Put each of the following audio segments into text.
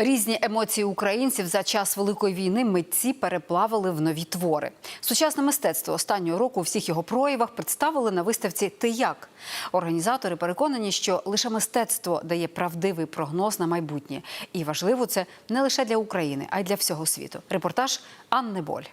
Різні емоції українців за час великої війни митці переплавили в нові твори. Сучасне мистецтво останнього року у всіх його проявах представили на виставці Ти як організатори переконані, що лише мистецтво дає правдивий прогноз на майбутнє, і важливо це не лише для України, а й для всього світу. Репортаж Анни Боль.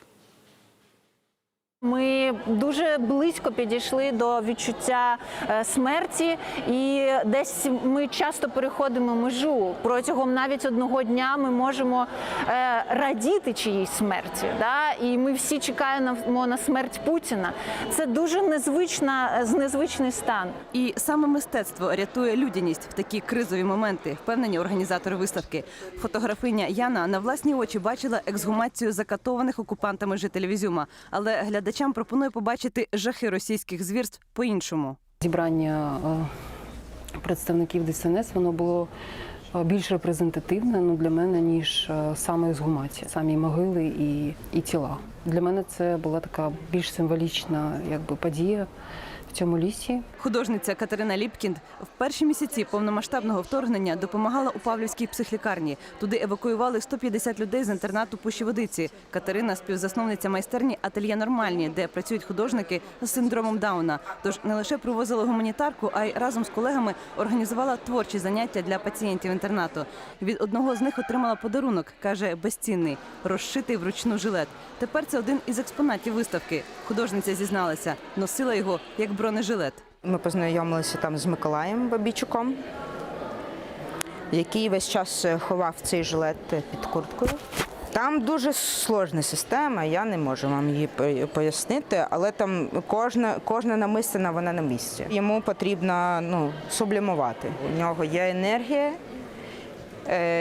Дуже близько підійшли до відчуття е, смерті, і десь ми часто переходимо межу. Протягом навіть одного дня ми можемо е, радіти чиїсь смерті. Да? І ми всі чекаємо на смерть Путіна. Це дуже незвична, е, незвичний стан. І саме мистецтво рятує людяність в такі кризові моменти, впевнені організатори виставки. Фотографиня Яна на власні очі бачила ексгумацію закатованих окупантами жителів Ізюма, але глядачам пропонує побачити жахи російських звірств по-іншому. Зібрання е, представників ДСНС воно було е, більш репрезентативне ну, для мене, ніж е, саме ексгумація, самі могили і, і тіла. Для мене це була така більш символічна якби, подія цьому лісі. Художниця Катерина Ліпкінд в перші місяці повномасштабного вторгнення допомагала у Павлівській психлікарні. Туди евакуювали 150 людей з інтернату Пущеводиці. Катерина співзасновниця майстерні Ательє Нормальні, де працюють художники з синдромом Дауна. Тож не лише привозила гуманітарку, а й разом з колегами організувала творчі заняття для пацієнтів інтернату. Від одного з них отримала подарунок, каже безцінний, розшитий вручну жилет. Тепер це один із експонатів виставки. Художниця зізналася, носила його як бронежилет. Ми познайомилися там з Миколаєм Бабічуком, який весь час е, ховав цей жилет е, під курткою. Там дуже сложна система, я не можу вам її пояснити, але там кожна, кожна намислена вона на місці. Йому потрібно ну, сублімувати. У нього є енергія,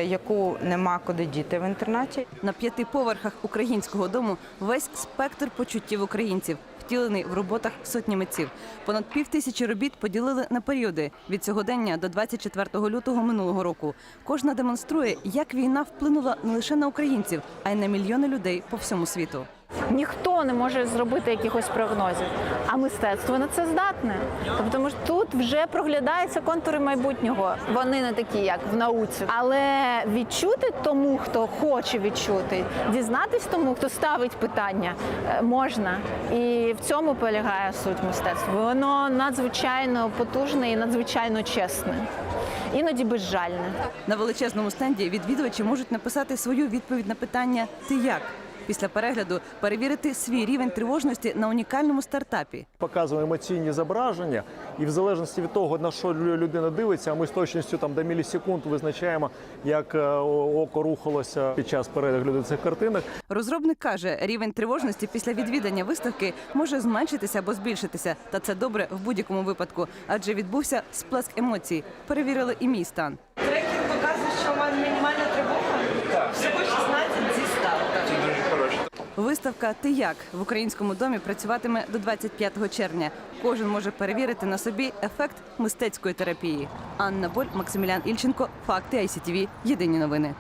яку нема куди діти в інтернаті. На п'яти поверхах українського дому весь спектр почуттів українців, втілений в роботах сотні митців. Понад пів тисячі робіт поділили на періоди від сьогодення до 24 лютого минулого року. Кожна демонструє, як війна вплинула не лише на українців, а й на мільйони людей по всьому світу. Ніхто не може зробити якихось прогнозів, а мистецтво на це здатне. Тобто, що тут вже проглядаються контури майбутнього. Вони не такі, як в науці, але відчути тому, хто хоче відчути, дізнатись тому, хто ставить питання, е, можна. І в цьому полягає суть мистецтва. Воно надзвичайно потужне і надзвичайно чесне, іноді безжальне. На величезному стенді відвідувачі можуть написати свою відповідь на питання Ти як? Після перегляду перевірити свій рівень тривожності на унікальному стартапі. показуємо емоційні зображення, і в залежності від того, на що лю- людина дивиться, ми з точністю там до мілісекунд визначаємо, як е, око рухалося під час перегляду цих картинок. Розробник каже, рівень тривожності після відвідання виставки може зменшитися або збільшитися. Та це добре в будь-якому випадку, адже відбувся сплеск емоцій. Перевірили і мій стан. Трекінг показує, що у мене Виставка Ти як в українському домі працюватиме до 25 червня. Кожен може перевірити на собі ефект мистецької терапії. Анна Боль, Максимілян Ільченко, факти ICTV. Єдині новини.